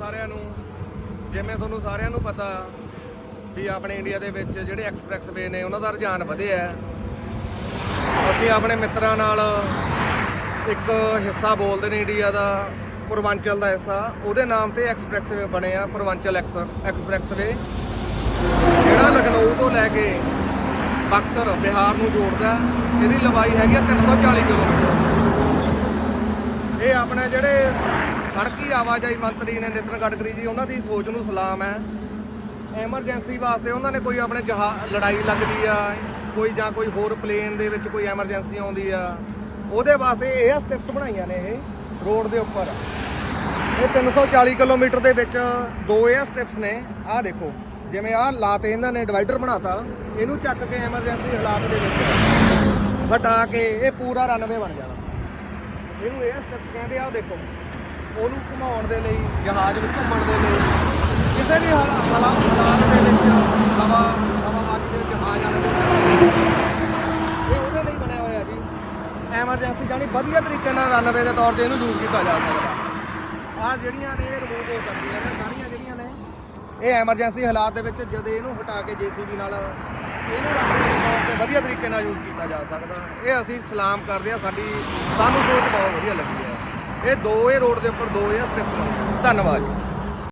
ਸਾਰਿਆਂ ਨੂੰ, ਜਿਵੇਂ ਤੁਹਾਨੂੰ ਸਾਰਿਆਂ ਨੂੰ ਪਤਾ ਵੀ ਆਪਣੇ ਇੰਡੀਆ ਦੇ ਵਿੱਚ ਜਿਹੜੇ ਐਕਸਪ੍ਰੈਸਵੇ ਨੇ, ਉਹਨਾਂ ਦਾ ਰੁਝਾਨ ਵਧਿਆ ਹੈ। ਅਸੀਂ ਆਪਣੇ ਮਿੱਤਰਾਂ ਨਾਲ ਇੱਕ ਹਿੱਸਾ ਬੋਲਦੇ ਨੇ ਇੰਡੀਆ ਦਾ ਪੂਰਵਾਂਚਲ ਦਾ ਹਿੱਸਾ। ਉਹਦੇ ਨਾਮ ਤੇ ਐਕਸਪ੍ਰੈਸਵੇ ਬਣੇ ਆ ਪੂਰਵਾਂਚਲ ਐਕਸ- ਐਕਸਪ੍ਰੈਸਵੇ ਜਿਹੜਾ ਲਖਨਊ ਤੋਂ ਲੈ ਕੇ ਬਕਸਰ, ਬਿਹਾਰ ਨੂੰ ਜੋੜਦਾ ਇਹਦੀ ਲੰਬਾਈ ਹੈਗੀ ਆ 340 ਕਿਲੋਮੀਟਰ ਇਹ ਆਪਣੇ ਜਿਹੜੇ ਸੜਕੀ ਆਵਾਜਾਈ ਮੰਤਰੀ ਨੇ ਨਿਤਨ ਗਡਕਰੀ ਜੀ, ਉਹਨਾਂ ਦੀ ਸੋਚ ਨੂੰ ਸਲਾਮ ਹੈ। ਐਮਰਜੈਂਸੀ ਵਾਸਤੇ ਉਹਨਾਂ ਨੇ ਕੋਈ ਆਪਣੇ ਜਹਾਜ਼ ਲੜਾਈ ਲੱਗਦੀ ਆ, ਕੋਈ ਜਾਂ ਕੋਈ ਹੋਰ ਪਲੇਨ ਦੇ ਵਿੱਚ ਕੋਈ ਐਮਰਜੈਂਸੀ ਆਉਂਦੀ ਆ। ਉਹਦੇ ਵਾਸਤੇ ਇਹ ਸਟੈਪਸ ਬਣਾਈਆਂ ਨੇ ਇਹ ਰੋਡ ਦੇ ਉੱਪਰ। ਇਹ 340 ਕਿਲੋਮੀਟਰ ਦੇ ਵਿੱਚ ਦੋ ਇਹ ਸਟੈਪਸ ਨੇ। ਆਹ ਦੇਖੋ, ਜਿਵੇਂ ਆਹ ਲਾਤੇ ਇਹਨਾਂ ਨੇ ਡਿਵਾਈਡਰ ਬਣਾਤਾ, ਇਹਨੂੰ ਚੱਕ ਕੇ ਐਮਰਜੈਂਸੀ ਹਾਲਾਤ ਦੇ ਵਿੱਚ ਹਟਾ ਕੇ ਇਹ ਪੂਰਾ ਰਨਵੇ ਬਣ ਜਾਣਾ। ਇਹਨੂੰ ਇਹ ਸਟੈਪਸ ਕਹਿੰਦੇ ਆਹ ਦੇਖੋ। ਉਹਨੂੰ ਘੁਮਾਉਣ ਦੇ ਲਈ, ਜਹਾਜ਼ ਨੂੰ ਘੁੰਮਣ ਦੇ ਲਈ, ਕਿਸੇ ਵੀ ਹਾਲਾ- ਹਾਲਾ- ਹਾਲਾਤ ਦੇ ਵਿੱਚ ਹਵਾ ਹਵਾਬਾਜ਼ੀ ਦੇ ਜਹਾਜ਼ ਆਣੇ ਦੇ ਇਹ ਉਹਦੇ ਲਈ ਬਣਿਆ ਹੋਇਆ ਜੀ। ਐਮਰਜੈਂਸੀ ਜਾਨੀ ਵਧੀਆ ਤਰੀਕੇ ਨਾਲ ਰਨਵੇ ਦੇ ਤੌਰ ਤੇ ਇਹਨੂੰ ਯੂਜ਼ ਕੀਤਾ ਜਾ ਸਕਦਾ। ਆ ਜਿਹੜੀਆਂ ਨੇ ਇਹ ਰਿਮੂਵ ਹੋ ਸਕਦੀਆਂ ਨੇ, ਸਾਰੀਆਂ ਜਿਹੜੀਆਂ ਨੇ, ਇਹ ਐਮਰਜੈਂਸੀ ਹਾਲਾਤ ਦੇ ਵਿੱਚ ਜਦ ਇਹਨੂੰ ਹਟਾ ਕੇ ਜੀਸੀਬੀ ਨਾਲ ਇਹਨੂੰ ਰਨਵੇ ਦੇ ਤੌਰ ਤੇ ਵਧੀਆ ਤਰੀਕੇ ਨਾਲ ਯੂਜ਼ ਕੀਤਾ ਜਾ ਸਕਦਾ। ਇਹ ਅਸੀਂ ਸਲਾਮ ਕਰਦੇ ਆ ਸਾਡੀ, ਸਾਨੂੰ ਸੋਚ ਬਹੁਤ ਵਧੀਆ ਲੱਗੀ ਹੈ। ਇਹ ਦੋ ਇਹ ਰੋਡ ਦੇ ਉੱਪਰ ਦੋ ਇਹ ਸਟੈਪ ਧੰਨਵਾਦ ਜੀ।